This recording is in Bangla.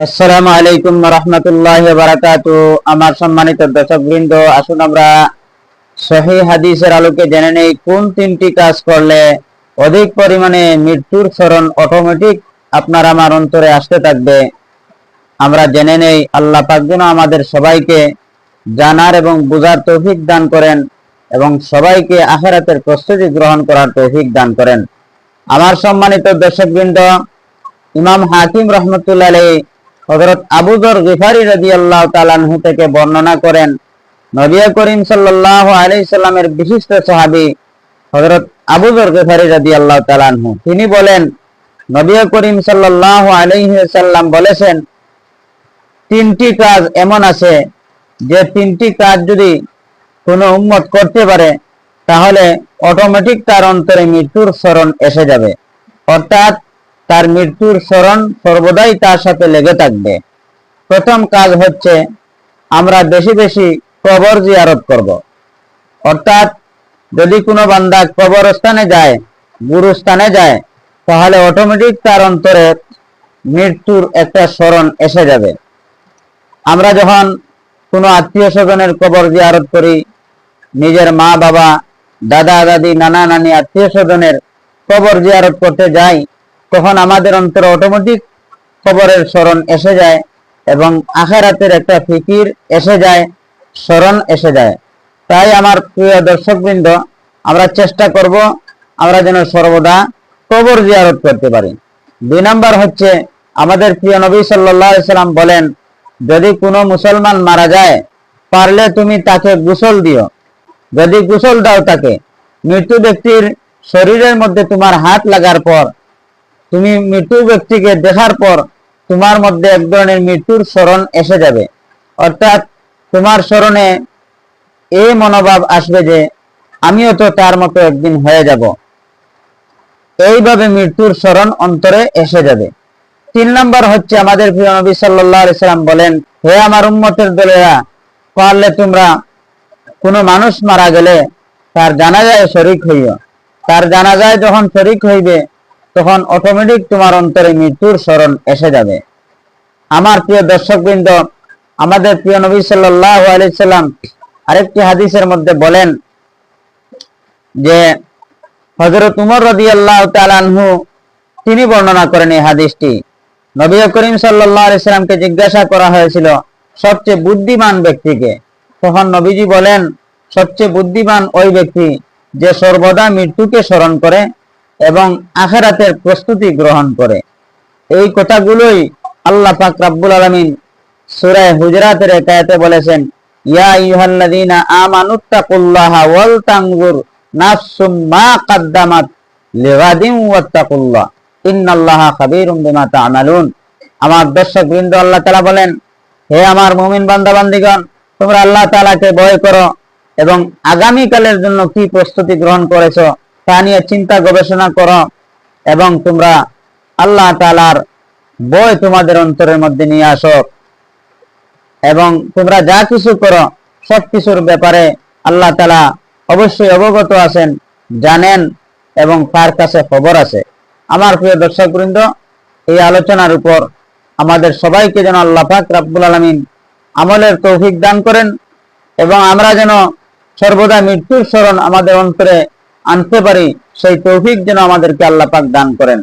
আসসালামু আলাইকুম রহমতুল্লাহ বারাকাত আমার সম্মানিত দর্শক বৃন্দ আসুন আমরা সহি হাদিসের আলোকে জেনে নেই কোন তিনটি কাজ করলে অধিক পরিমাণে মৃত্যুর স্মরণ অটোমেটিক আপনার আমার অন্তরে আসতে থাকবে। আমরা জেনে নেই, আল্লাহ আমাদের সবাইকে জানার এবং বুঝার তৌফিক দান করেন এবং সবাইকে আখেরাতের প্রস্তুতি গ্রহণ করার তৌফিক দান করেন। আমার সম্মানিত দর্শকবৃন্দ, ইমাম হাকিম রহমতুল্লাহ হজরত আবুদর গিফারি রাজি আল্লাহ তালানহু থেকে বর্ণনা করেন নবিয়া করিম সাল্লাহ আলি সাল্লামের বিশিষ্ট সাহাবি হজরত আবুদর গিফারি রাজি আল্লাহ তালানহু তিনি বলেন নবিয়া করিম সাল্লাহ আলহিসাল্লাম বলেছেন, তিনটি কাজ এমন আছে যে তিনটি কাজ যদি কোনো উম্মত করতে পারে, তাহলে অটোমেটিক তার অন্তরে মৃত্যুর স্মরণ এসে যাবে। অর্থাৎ তার মৃত্যুর স্মরণ সর্বদাই তার সাথে লেগে থাকবে প্রথম কাজ হচ্ছে, আমরা বেশি বেশি কবর জিয়ারত করব। অর্থাৎ, যদি কোনো বান্দা কবরস্থানে যায়, গুরুস্থানে যায়, তাহলে অটোমেটিক তার অন্তরে মৃত্যুর একটা স্মরণ এসে যাবে আমরা যখন কোনো আত্মীয় স্বজনের কবর জিয়ারত করি, নিজের মা বাবা দাদা দাদি নানা নানি আত্মীয় স্বজনের কবর জিয়ারত করতে যাই তখন আমাদের অন্তরে অটোমেটিক কবরের স্মরণ এসে যায় এবং আখেরাতের একটা ফিকির এসে যায়, স্মরণ এসে যায়। তাই আমার প্রিয় দর্শকবৃন্দ, আমরা চেষ্টা করব আমরা যেন সর্বদা কবর জিয়ারত করতে পারি। দুই নম্বর হচ্ছে, আমাদের প্রিয় নবী সাল্লাম বলেন, যদি কোনো মুসলমান মারা যায়, পারলে তুমি তাকে গোসল দিও। যদি গোসল দাও তাকে মৃত্যু ব্যক্তির শরীরের মধ্যে তোমার হাত লাগার পর তুমি মৃত্যু ব্যক্তিকে দেখার পর তোমার মধ্যে এক ধরনের মৃত্যুর স্মরণ এসে যাবে। অর্থাৎ তোমার স্মরণে এই মনোভাব আসবে যে, আমিও তো তার মতো একদিন হয়ে যাব। এইভাবে মৃত্যুর স্মরণ অন্তরে এসে যাবে। তিন নম্বর হচ্ছে আমাদের প্রিয় নবী সাল্লাম বলেন, হে আমার উম্মতের দলেরা, পারলে তোমরা কোনো মানুষ মারা গেলে তার জানাজায় শরিক হইও। তার জানাজায় যখন শরিক হইবে তখন অটোমেটিক তোমার অন্তরে মৃত্যুর স্মরণ এসে যাবে। আমার প্রিয় দর্শকবৃন্দ, আমাদের প্রিয় নবী সাল্লাহ আলাইসাল্লাম আরেকটি হাদিসের মধ্যে বলেন যে হজরত উমর রদি আল্লাহ তালানহু তিনি বর্ণনা করেন এই হাদিসটি। নবী করিম সাল্লাহ আলাইসাল্লামকে জিজ্ঞাসা করা হয়েছিল সবচেয়ে বুদ্ধিমান ব্যক্তিকে। তখন নবীজি বলেন, সবচেয়ে বুদ্ধিমান ওই ব্যক্তি যে সর্বদা মৃত্যুকে স্মরণ করে এবং আখেরাতের প্রস্তুতি গ্রহণ করে। এই কথাগুলোই আল্লাহ পাক রাব্বুল আলামিন সূরা হুজরাতের একায়াতে বলেছেন, ইয়া ওয়াল নাফসুম মা লিগাদিন ওয়াত্তাকুল্লাহ। ইন্নাল্লাহা খাবীরুম বিমা তা'মালুন। আমার দর্শকবৃন্দ, আল্লাহ তাআলা বলেন, হে আমার মুমিন বান্দা তোমরা আল্লাহ তাআলাকে ভয় করো এবং আগামী কালের জন্য কি প্রস্তুতি গ্রহণ করেছ? তা নিয়ে চিন্তা গবেষণা করো এবং তোমরা আল্লাহ তালার বই তোমাদের অন্তরের মধ্যে নিয়ে আসো এবং তোমরা যা কিছু করো সব কিছুর ব্যাপারে আল্লাহ তালা অবশ্যই অবগত আছেন, জানেন এবং তার কাছে খবর আছে। আমার প্রিয় দর্শক বৃন্দ, এই আলোচনার উপর আমাদের সবাইকে যেন আল্লাহ পাক রাব্বুল আলমিন আমলের তৌফিক দান করেন এবং আমরা যেন সর্বদা মৃত্যুর স্মরণ আমাদের অন্তরে আনতে পারি সেই তৌফিক যেন আমাদেরকে আল্লাহ পাক দান করেন।